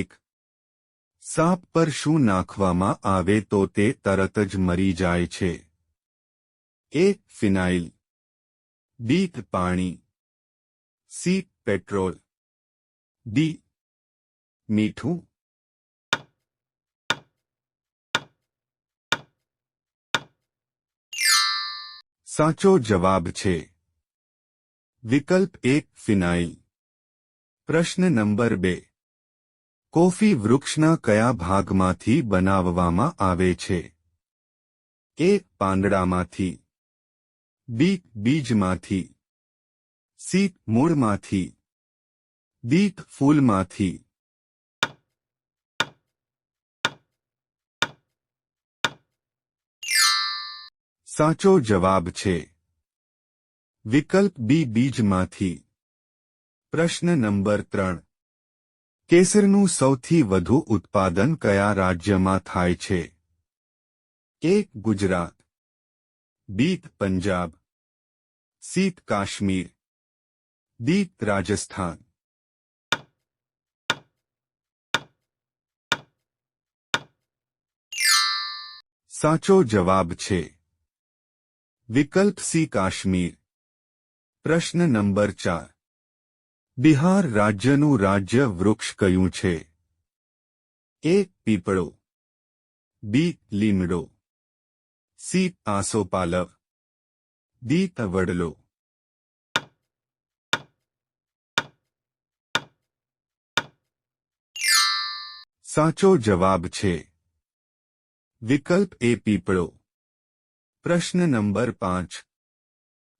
એક સાપ પર શું નાખવામાં આવે તો તે તરત જ મરી જાય છે એ ફિનાઇલ બી પાણી સી પેટ્રોલ ડી મીઠું સાચો જવાબ છે વિકલ્પ એક ફિનાઇલ પ્રશ્ન નંબર બે કોફી વૃક્ષના કયા ભાગમાંથી બનાવવામાં આવે છે એ પાંદડામાંથી બી બીજમાંથી સી મૂળમાંથી દી ફૂલમાંથી સાચો જવાબ છે વિકલ્પ બી બીજમાંથી પ્રશ્ન નંબર ત્રણ केसरनु સૌથી વધુ ઉત્પાદન કયા રાજ્યમાં થાય છે કે ગુજરાત બીત પંજાબ સીત કાશ્મીર દીત રાજસ્થાન સાચો જવાબ છે વિકલ્પ સી કાશ્મીર પ્રશ્ન નંબર 4 બિહાર રાજ્યનું રાજ્ય વૃક્ષ કયું છે એ પીપળો બી લીમડો સી આસોપાલવ દી તવડલો સાચો જવાબ છે વિકલ્પ એ પીપળો પ્રશ્ન નંબર પાંચ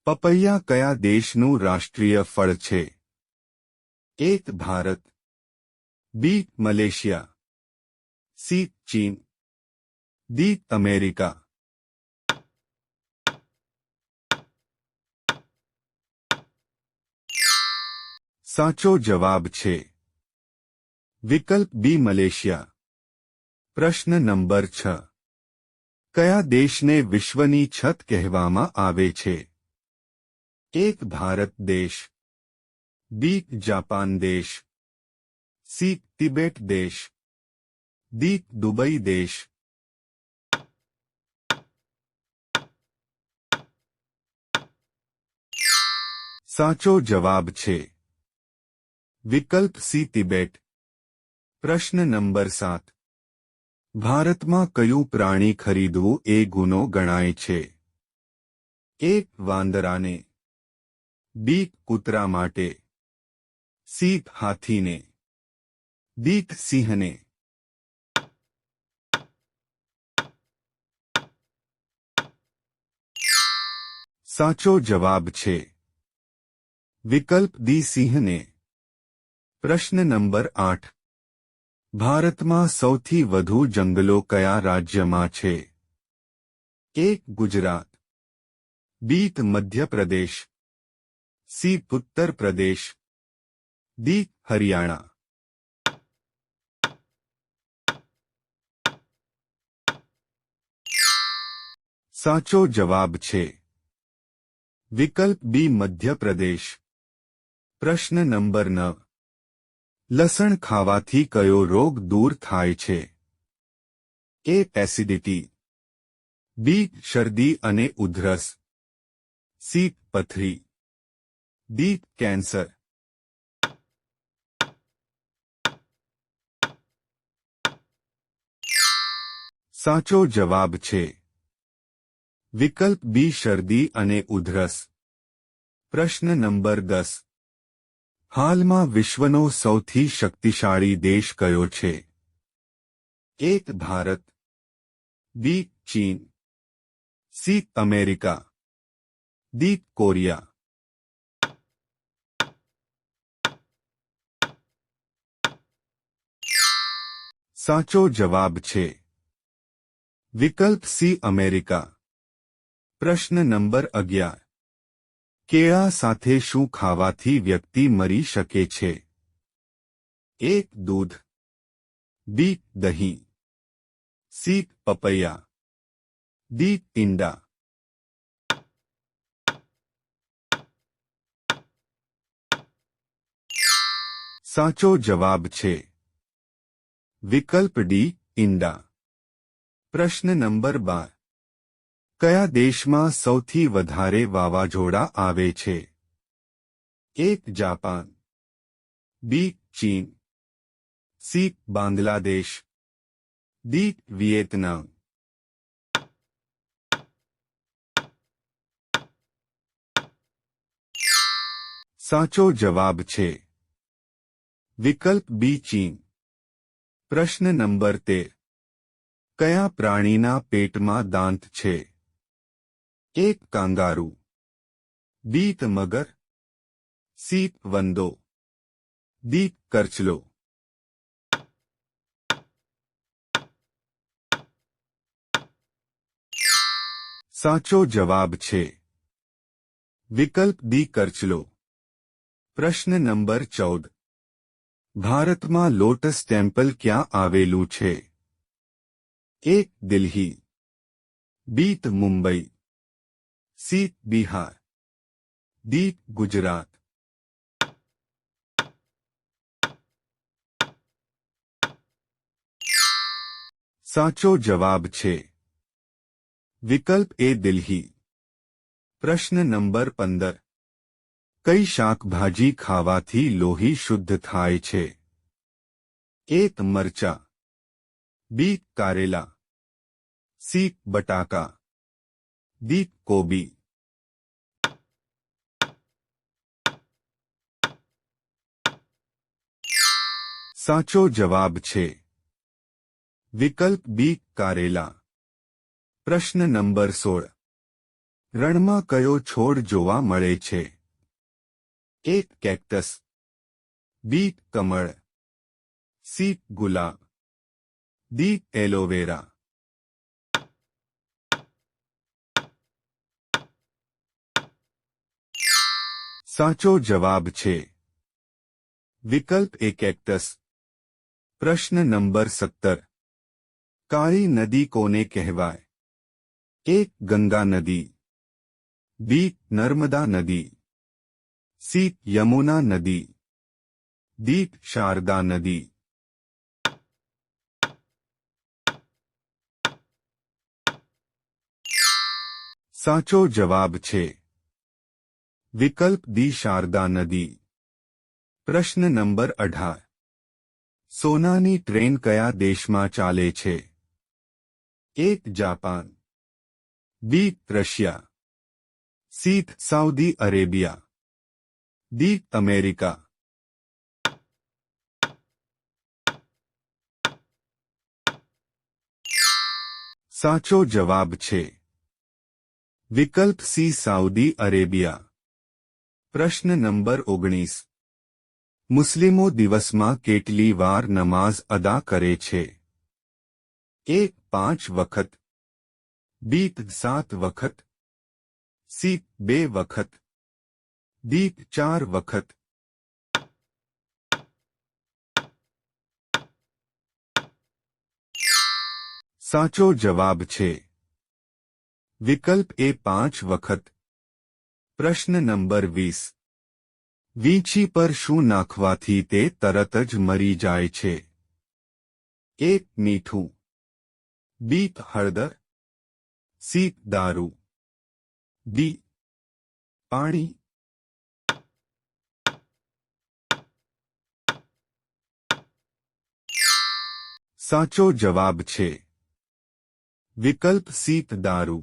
પપૈયા કયા દેશનું રાષ્ટ્રીય ફળ છે A Bharat B Malaysia C चीन डी अमेरिका સાચો જવાબ છે વિકલ્પ બી મલેશિયા પ્રશ્ન નંબર 6 કયા દેશને વિશ્વની છત કહેવામાં આવે છે એક ભારત દેશ ડી જાપાન દેશ સી તિબેટ દેશ ડી દુબઈ દેશ સાચો જવાબ છે વિકલ્પ સી તિબેટ પ્રશ્ન નંબર સાત ભારતમાં કયું પ્રાણી ખરીદવું એ ગુનો ગણાય છે એક વાંદરાને બી કૂતરા માટે सीख हाथी ने दीक सिंह ने साचो जवाब छे विकल्प दी सिंह ने प्रश्न नंबर आठ भारत में सौथी वधु जंगलों कया राज्य में छे एक गुजरात बीत मध्य प्रदेश सी उत्तर प्रदेश दी હરિયાણા સાચો જવાબ છે વિકલ્પ બી મધ્યપ્રદેશ પ્રશ્ન નંબર નવ લસણ ખાવાથી કયો રોગ દૂર થાય છે એ એસિડિટી બી શરદી અને ઉધરસ સી પથરી ડી કેન્સર साचो जवाब छे विकल्प बी सर्दी अने उधरस प्रश्न नंबर 10 हालमा विश्वनो સૌથી શક્તિશાળી દેશ કયો છે એક ભારત બી ચીન સી અમેરિકા દી કોરિયા સાચો જવાબ છે विकल्प सी अमेरिका प्रश्न नंबर 11 કેળા સાથે શું ખાવાથી વ્યક્તિ મરી શકે છે એક દૂધ બી દહીં સી પપૈયા ડી टिंडा સાચો જવાબ છે વિકલ્પ ડી ઇંડા પ્રશ્ન નંબર બાર કયા દેશમાં સૌથી વધારે વાવાઝોડા આવે છે એક જાપાન બી ચીન સી બાંગ્લાદેશ દી વિયેતનામ સાચો જવાબ છે વિકલ્પ બી ચીન પ્રશ્ન નંબર તેર આ પ્રાણીના પેટમાં દાંત છે ક કેંગારુ બીત મગર સી વંદો બી કરચલો સાચો જવાબ છે વિકલ્પ બી કરચલો પ્રશ્ન નંબર 14 ભારતમાં લોટસ ટેમ્પલ ક્યાં આવેલું છે A Delhi B Mumbai C Bihar D Gujarat સાચો જવાબ છે વિકલ્પ એ દિલ્હી પ્રશ્ન નંબર 15 કઈ શાકભાજી ખાવાથી લોહી શુદ્ધ થાય છે એ તમરચા બી કારેલા સી બટાકા દી કોબી સાચો જવાબ છે વિકલ્પ બી કારેલા પ્રશ્ન નંબર સોળ રણમાં કયો છોડ જોવા મળે છે એક કેક્ટસ બી કમળ સી ગુલાબ the aloe vera. સાચો જવાબ છે વિકલ્પ એ કેક્ટસ પ્રશ્ન નંબર સત્તર કાળી નદી કોને કહેવાય એક ગંગા નદી બી નર્મદા નદી સી યમુના નદી દી શારદા નદી साचो जवाब छे विकल्प दी शारदा नदी प्रश्न नंबर अठार सोना ट्रेन कया देश में चाले छे? एक Japan B Russia C Saudi Arabia D America साचो जवाब छे? विकल्प सी सऊदी अरेबिया प्रश्न नंबर ओगनीस मुस्लिमों दिवस में केटली वार नमाज अदा करे छे? एक पांच वक्त दीप सात वक्त सी बे वक्त दीप चार वक्त साचो जवाब छे। વિકલ્પ એ પાંચ વખત પ્રશ્ન નંબર વીસ વીંછી પર શું નાખવાથી તે તરત જ મરી જાય છે એક મીઠું બી હળદર સી દારૂ ડી પાણી સાચો જવાબ છે વિકલ્પ સીત દારૂ